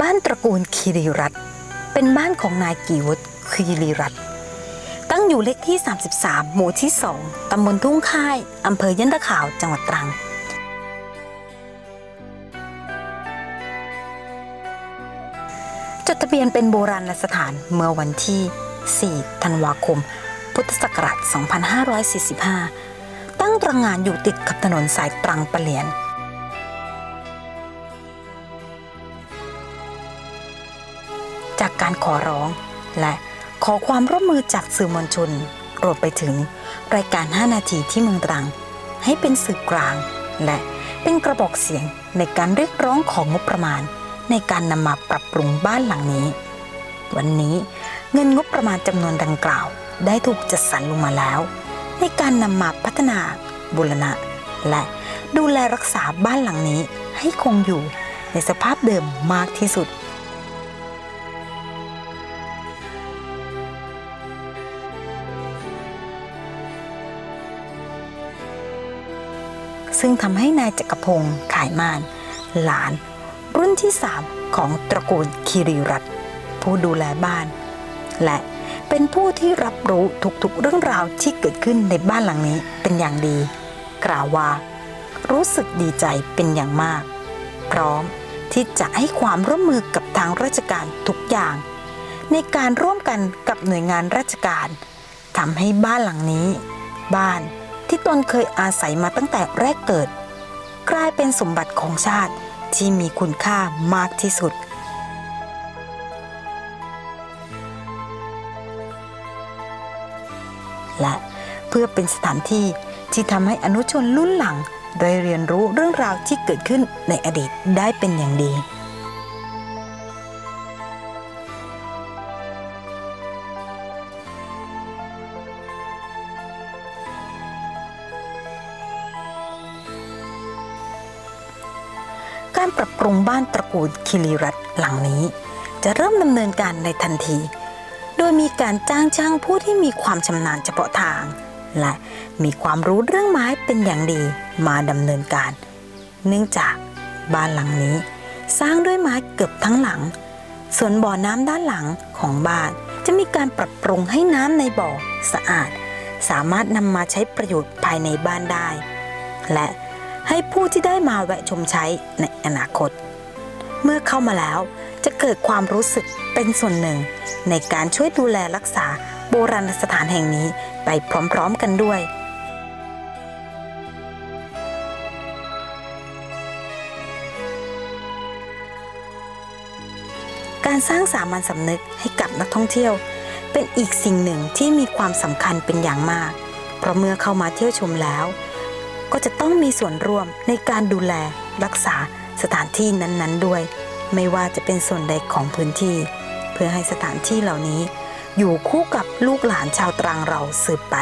บ้านตระกูลคีรีรัตน์เป็นบ้านของนายกีวุฒิคีรีรัตน์ตั้งอยู่เลขที่ 33 หมู่ที่ 2 ตำบลทุ่งค่ายอำเภอยันตะขาวจังหวัดตรัง จดทะเบียนเป็นโบราณสถานเมื่อวันที่ 4 ธันวาคม พุทธศักราช 2545 ตั้งตระงานอยู่ติดกับถนนสายตรังปะเหลียน จากการขอร้อง และขอความร่วมมือจากสื่อมวลชนรวมไปถึงรายการ 5 นาทีที่เมืองตรัง ให้เป็นสื่อกลาง และเป็นกระบอกเสียงในการเรียกร้องของงบประมาณ ในการนำมาปรับปรุงบ้านหลังนี้ วันนี้เงินงบประมาณจำนวนดังกล่าว ได้ถูกจัดสรรลงมาแล้ว ในการนำมาพัฒนาบูรณะ และดูแลรักษาบ้านหลังนี้ให้คงอยู่ในสภาพเดิมมากที่สุด ซึ่งทำให้นายจักรพงศ์ขายมาน หลาน รุ่นที่3ของตระกูลคีรีรัตผู้ดูแลบ้าน และเป็นผู้ที่รับรู้ทุกๆเรื่องราวที่เกิดขึ้นในบ้านหลังนี้เป็นอย่างดี กล่าวว่า รู้สึกดีใจเป็นอย่างมาก พร้อมที่จะให้ความร่วมมือกับทางราชการทุกอย่าง ในการร่วมกันกับหน่วยงานราชการทำให้บ้านหลังนี้ บ้าน ที่ตนเคยอาศัยมาตั้งแต่แรกเกิด กลายเป็นสมบัติของชาติที่มีคุณค่ามากที่สุด และเพื่อเป็นสถานที่ที่ทำให้อนุชนรุ่นหลัง ได้เรียนรู้เรื่องราวที่เกิดขึ้นในอดีตได้เป็นอย่างดี การปรับปรุงบ้านตระกูลคิริรัตหลังนี้ จะเริ่มดำเนินการในทันที โดยมีการจ้างช่างผู้ที่มีความชำนาญเฉพาะทาง และมีความรู้เรื่องไม้เป็นอย่างดีมาดำเนินการ เนื่องจากบ้านหลังนี้ สร้างด้วยไม้เกือบทั้งหลัง ส่วนบ่อน้ำด้านหลังของบ้านจะมีการปรับปรุงให้น้ำในบ่อสะอาด สามารถนำมาใช้ประโยชน์ภายในบ้านได้ และ ให้ผู้ที่ได้มาแวะชมใช้ในอนาคต เมื่อเข้ามาแล้วจะเกิดความรู้สึกเป็นส่วนหนึ่ง ในการช่วยดูแลรักษาโบราณสถานแห่งนี้ไปพร้อมๆกันด้วยการสร้างสามัญสำนึกให้กับนักท่องเที่ยว เป็นอีกสิ่งหนึ่งที่มีความสำคัญเป็นอย่างมาก เพราะเมื่อเข้ามาเที่ยวชมแล้ว ก็จะต้องมีส่วนร่วมในการดูแลรักษาสถานที่นั้นๆด้วย ไม่ว่าจะเป็นส่วนใดของพื้นที่ เพื่อให้สถานที่เหล่านี้ อยู่คู่กับลูกหลานชาวตรังเราสืบไป